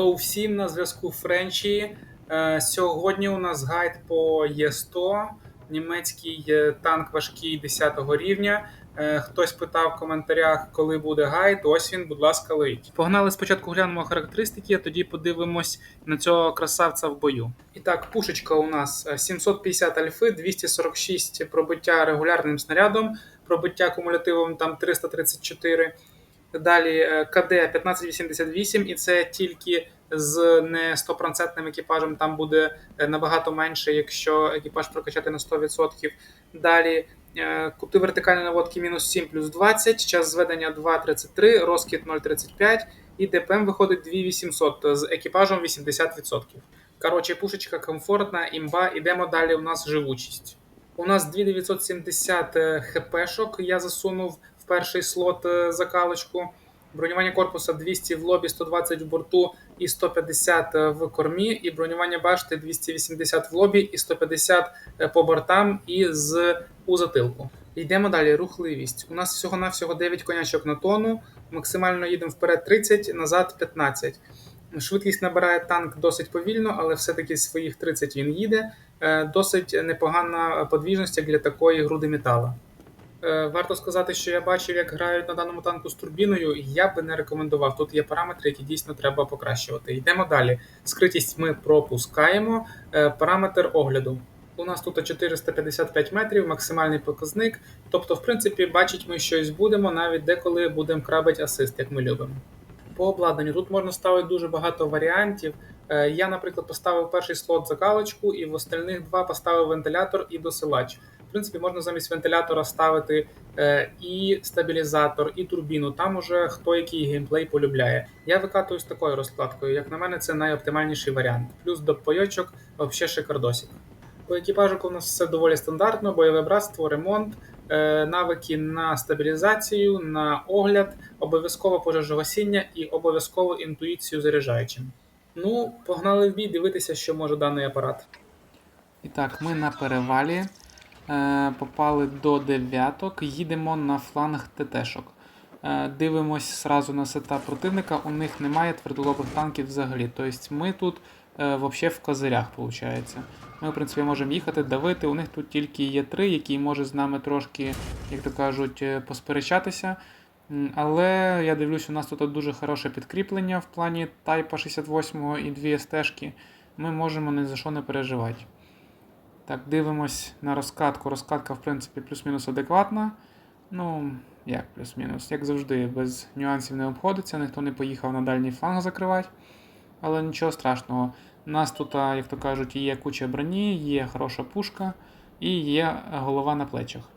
Hello всім на зв'язку Френчі. Е, Сьогодні у нас гайд по Є100, німецький е, танк важкий 10 рівня. Е, Хтось питав в коментарях, коли буде гайд. Ось він, будь ласка, лить. Погнали спочатку глянемо характеристики, а тоді подивимось на цього красавця в бою. І так, пушечка у нас е, 750 альфи, 246 пробиття регулярним снарядом, пробиття кумулятивом там 334. Далі е, КД 1588, і це тільки з не 100% екіпажем. Там буде е, набагато менше, якщо екіпаж прокачати на 100%. Далі е, кути вертикальної наводки мінус 7 плюс 20, час зведення 2,33, розкид 0,35 і ДПМ виходить 2800 з екіпажем 80%. Коротше, пушечка комфортна, імба. Ідемо далі. У нас живучість. У нас 2970 е, хпшок. Я засунув перший слот е, закалочку. Бронювання корпуса 200 в лобі, 120 в борту і 150 в кормі. І бронювання башти 280 в лобі і 150 по бортам і з у затилку. Йдемо далі. Рухливість. У нас всього-навсього 9 конячок на тонну. Максимально їдемо вперед 30, назад 15. Швидкість набирає танк досить повільно, але все-таки своїх 30 він їде. Е, Досить непогана подвіжність як для такої груди метала. Е, Варто сказати, що я бачив, як грають на даному танку з турбіною, я би не рекомендував. Тут є параметри, які дійсно треба покращувати. Йдемо далі. Скритість ми пропускаємо. Е, Параметр огляду. У нас тут 455 метрів, максимальний показник. Тобто, в принципі, бачить ми щось будемо, навіть деколи будемо крабить асист, як ми любимо. По обладнанню тут можна ставити дуже багато варіантів. Е, Я, наприклад, поставив перший слот закалочку, і в остальних два поставив вентилятор і досилач. В принципі, можна замість вентилятора ставити е, і стабілізатор, і турбіну. Там уже хто який геймплей полюбляє. Я викатую з такою розкладкою. Як на мене, це найоптимальніший варіант. Плюс до пайочок взагалі шикардосик. По екіпажику у нас все доволі стандартно: бойове братство, ремонт, е, навики на стабілізацію, на огляд, обов'язково пожежогасіння і обов'язково інтуїцію заряджаючим. Ну, погнали в бій дивитися, що може даний апарат. І так, ми на перевалі попали до дев'яток, їдемо на фланг ТТшок. Е, дивимось сразу на сетап противника, у них немає твердолобих танків взагалі. Тобто ми тут е, вообще в козирях, виходить. Ми, в принципі, можемо їхати, давити. У них тут тільки є три, який може з нами трошки, як то кажуть, е, посперечатися. Але я дивлюсь, у нас тут дуже хороше підкріплення в плані Тайпа 68 і дві стежки. Ми можемо ні за що не переживати. Так, дивимось на розкатку. Розкатка, в принципі, плюс-мінус адекватна. Ну, як плюс-мінус, як завжди, без нюансів не обходиться, ніхто не поїхав на дальній фланг закривати. Але нічого страшного. У нас тут, як то кажуть, є куча броні, є хороша пушка і є голова на плечах.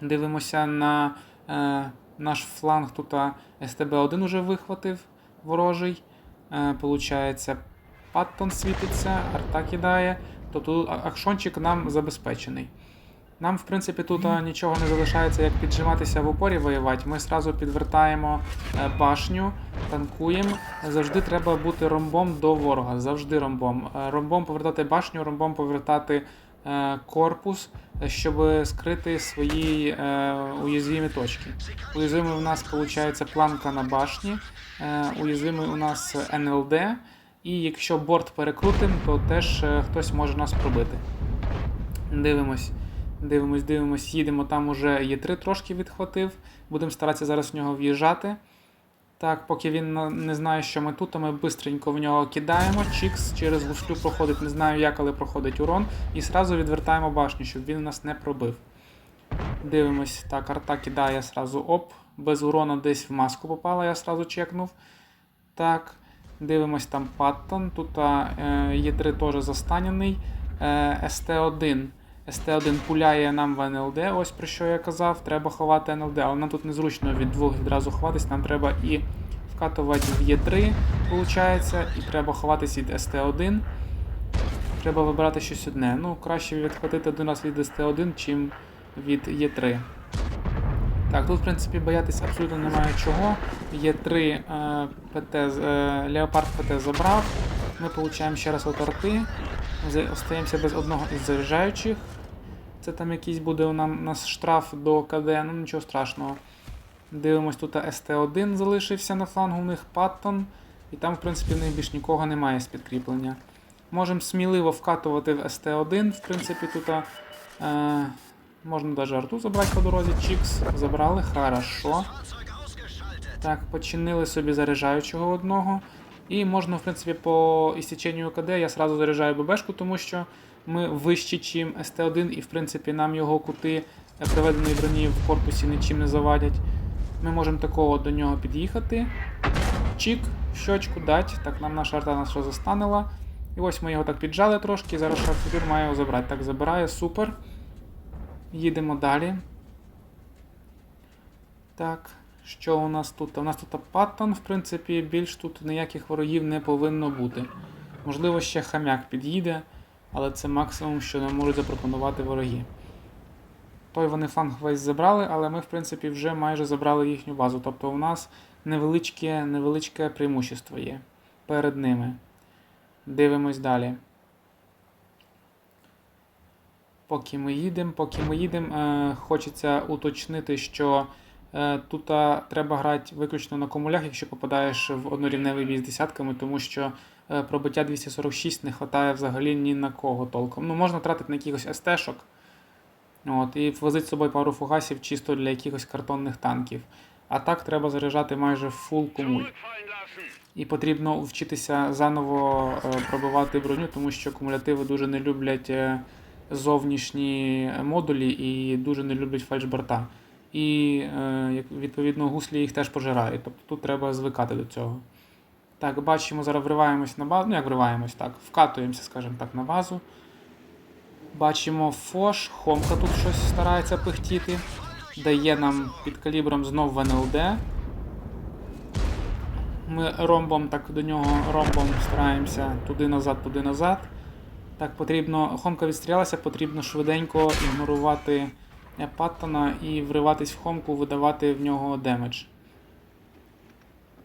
Дивимося на е, наш фланг. Тут СТБ-1 уже вихватив ворожий. Е, получається, Паттон світиться, арта кидає. Тобто акшончик нам забезпечений. Нам, в принципі, тут нічого не залишається, як піджиматися в опорі воювати. Ми одразу підвертаємо е, башню, танкуємо. Завжди треба бути ромбом до ворога. Завжди ромбом. Е, Ромбом повертати башню, ромбом повертати е, корпус, щоб скрити свої уязвимі точки. Уязвимий у нас виходить планка на башні, уязвимий у нас НЛД. І якщо борт перекрутим, то теж е, хтось може нас пробити. Дивимось, дивимось, дивимось, їдемо. Там уже є 3 трошки відхватив. Будемо старатися зараз в нього в'їжджати. Так, поки він не знає, що ми тут, то ми бистренько в нього кидаємо. Чікс через гуслю проходить, не знаю як, але проходить урон. І сразу відвертаємо башню, щоб він нас не пробив. Дивимось, так, арта кидає сразу оп. Без урона десь в маску попала, я сразу чекнув. Так, дивимось там Паттон. Тут е, 3 теж застанений. Е, СТ1. СТ1 пуляє нам в НЛД, ось про що я казав. Треба ховати НЛД, але нам тут незручно від двох відразу ховатись. Нам треба і вкатувати в Є3, виходить, і треба ховатись від СТ1. Треба вибирати щось одне. Ну, краще відхватити один раз від СТ1, чим від Є3. Так, тут, в принципі, боятися абсолютно немає чого. Є три е, ПТ, е, Леопард ПТ забрав. Ми получаємо ще раз от арти. З- Остаємося без одного із заряджаючих. Це там якийсь буде у нас штраф до КД, ну нічого страшного. Дивимось, тут СТ1 залишився на флангу, у них Паттон. І там, в принципі, в них більш нікого немає з підкріплення. Можемо сміливо вкатувати в СТ1, в принципі, тут. Е, можна навіть арту забрати по дорозі. Чікс забрали, хорошо. Так, починили собі заряджаючого одного. І можна, в принципі, по істеченню КД я сразу заряджаю ББшку, тому що ми вищі, чим СТ1, і в принципі нам його кути приведеної броні в корпусі нічим не завадять. Ми можемо такого до нього під'їхати. Чік, щочку дать. Так, нам наша арта нас застанила. І ось ми його так піджали трошки, зараз шарфюрер має його забрати. Так, забирає, супер. Їдемо далі. Так, що у нас тут? У нас тут паттон, в принципі, більш тут ніяких ворогів не повинно бути. Можливо, ще хам'як під'їде, але це максимум, що нам можуть запропонувати вороги. Той вони фланг весь забрали, але ми, в принципі, вже майже забрали їхню базу. Тобто у нас невеличке, невеличке преимущество є перед ними. Дивимось далі. Поки ми їдемо, поки ми їдемо, е, хочеться уточнити, що е, тут е, треба грати виключно на комулях, якщо попадаєш в однорівневий бій з десятками, тому що пробиття 246 не вистачає взагалі ні на кого толком. Ну, можна тратити на якихось СТ-шок. От, і возити з собою пару фугасів чисто для якихось картонних танків. А так треба заряджати майже фул комуль. І потрібно вчитися заново пробивати броню, тому що кумулятиви дуже не люблять зовнішні модулі і дуже не люблять фальшборта. І е, відповідно гуслі їх теж пожирають. Тобто тут треба звикати до цього. Так, бачимо, зараз вриваємось на базу. Ну як вриваємось так, вкатуємося, скажімо так, на базу. Бачимо Фош, Хомка тут щось старається пихтіти. Дає нам під калібром знов ВНЛД. Ми ромбом так до нього ромбом стараємося туди-назад, туди-назад. Так, потрібно. Хомка відстрілялася, потрібно швиденько ігнорувати Паттона і вриватись в хомку, видавати в нього демедж.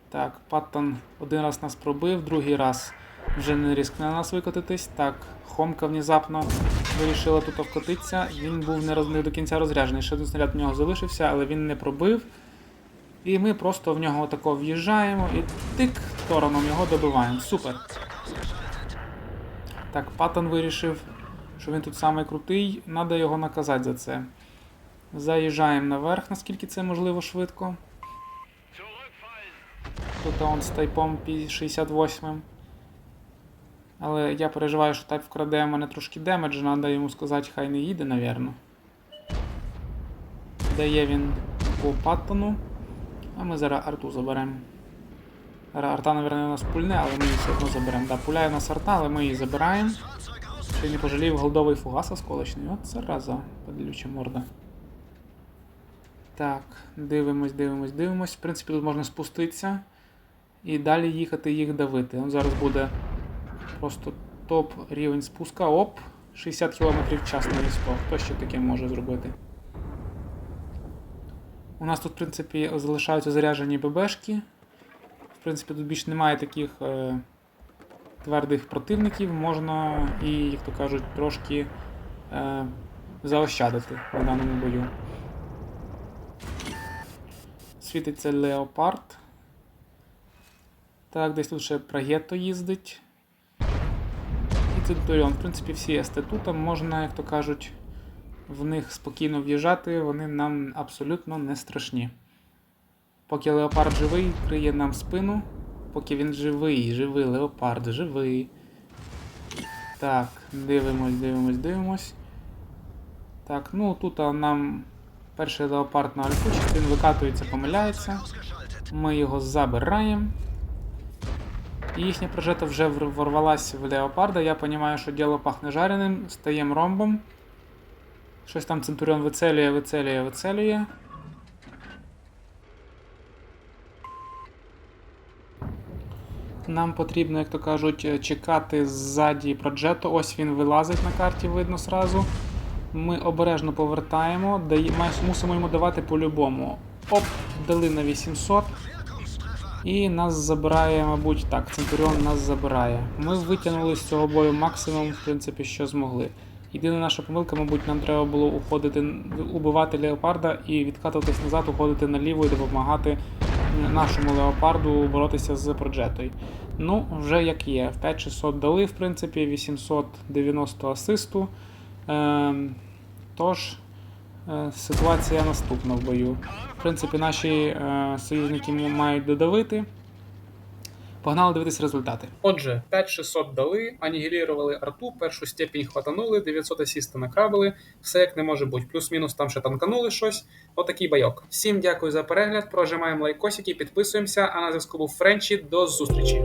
Так, Паттон один раз нас пробив, другий раз вже не ризикне на нас викотитись. Так, Хомка внезапно вирішила тут вкотитися. Він був не, роз... не до кінця розряджений. Ще один снаряд в нього залишився, але він не пробив. І ми просто в нього тако в'їжджаємо і тик тороном його добиваємо. Супер. Так, Паттон вирішив, що він тут самий крутий, треба його наказати за це. Заїжджаємо наверх, наскільки це можливо швидко. Тут он з тайпом 68. Але я переживаю, що тайп вкраде в мене трошки демеджа, треба йому сказати, хай не їде, навірно. Дає він по Паттону. А ми зараз арту заберемо. Арта, наверное, у нас пульне, але ми її все одно заберемо. Да, пуляє у нас арта, але ми її забираємо. Ще не пожалів голдовий фугас осколочний. От зараза, подлюча морда. Так, дивимось, дивимось, дивимось. В принципі, тут можна спуститися і далі їхати їх давити. Он зараз буде просто топ рівень спуска. Оп! 60 км в час на військо. Хто ще таке може зробити? У нас тут, в принципі, залишаються заряджені ББшки. Принципі, тут більш немає таких е, твердих противників, можна і, як то кажуть, трошки е, заощадити в даному бою. Світиться Леопард. Так, десь тут ще Прагетто їздить. І Центуріон. В принципі, всі СТ тут можна, як то кажуть, в них спокійно в'їжджати, вони нам абсолютно не страшні. Поки леопард живий, криє нам спину. Поки він живий, живий леопард, живий. Так, дивимось, дивимось, дивимось. Так, ну тут нам перший леопард на альфу, він викатується, помиляється. Ми його забираємо. І їхня прожета вже ворвалась в леопарда. Я розумію, що діло пахне жареним. Стаємо ромбом. Щось там Центуріон вицелює, вицелює, вицелює. Нам потрібно, як то кажуть, е, чекати ззаді проджету. Ось він вилазить на карті, видно сразу. Ми обережно повертаємо, дає, мусимо йому давати по-любому. Оп, дали на 800. І нас забирає, мабуть, так, Центуріон нас забирає. Ми витягнули з цього бою максимум, в принципі, що змогли. Єдина наша помилка, мабуть, нам треба було уходити, убивати леопарда і відкатуватись назад, уходити наліво і допомагати нашому леопарду боротися з проджетою. Ну, вже як є. 5600 дали, в принципі, 890 асисту. Ем, тож, е, ситуація наступна в бою. В принципі, наші е, союзники мають додавити. Погнали дивитися результати. Отже, 5600 дали, анігілірували арту, першу степінь хватанули, 900 асіста накрабили, все як не може бути. Плюс-мінус там ще танканули щось. Отакий байок. Всім дякую за перегляд. Прожимаємо лайкосики, підписуємося. А на зв'язку був Френчі. До зустрічі.